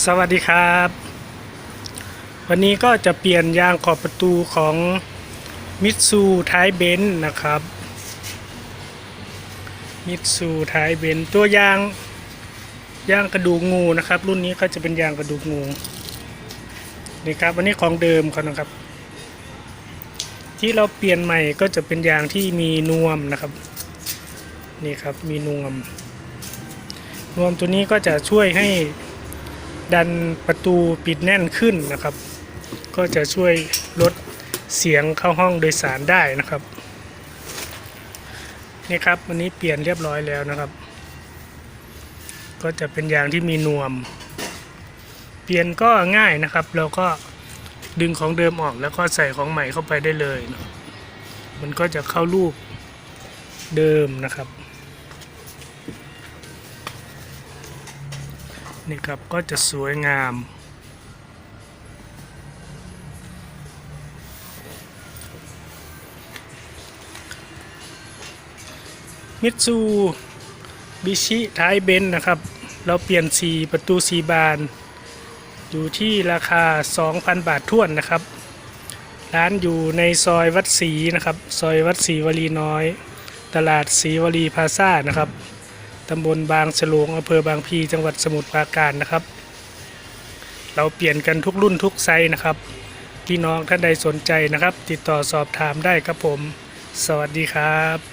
สวัสดีครับ วันนี้ก็จะเปลี่ยนยางขอบประตูของมิตซูท้ายเบนซ์นะครับมิตซูท้ายเบนซ์ตัวยางยางกระดูกงูนะครับ รุ่นนี้ก็จะเป็นยางกระดูกงูนี่ครับวันนี้ของเดิมเขานะครับ ที่เราเปลี่ยนใหม่ก็จะเป็นยางที่มีนวมนะครับนี่ครับมีนวม นวมตัวนี้ก็จะช่วยให้ ดันประตูปิดแน่นขึ้นนะครับ ก็จะช่วยลดเสียงเข้าห้องโดยสารได้นะครับ นี่ครับวันนี้เปลี่ยนเรียบร้อยแล้วนะครับ ก็จะเป็นยางที่มีนวม เปลี่ยนก็ง่ายนะครับ เราก็ดึงของเดิมออกแล้วก็ใส่ของใหม่เข้าไปได้เลยนะมันก็จะเข้ารูปเดิมนะครับ นี่ครับก็จะสวยงาม มิตซูบิชิท้ายเบนซ์นะครับ เราเปลี่ยนสีประตูสีบาน อยู่ที่ราคา 2,000 บาทท้วนนะครับ ร้านอยู่ในซอยวัดศรีนะครับ ซอยวัดศรีวลีน้อย ตลาดศรีวลีพาซ่านะครับ ตำบลบางฉลงอำเภอบางพีจังหวัดสมุทรปราการนะครับ เราเปลี่ยนกันทุกรุ่นทุกไซส์นะครับ พี่น้องท่านใดสนใจนะครับ ติดต่อสอบถามได้ครับผม สวัสดีครับ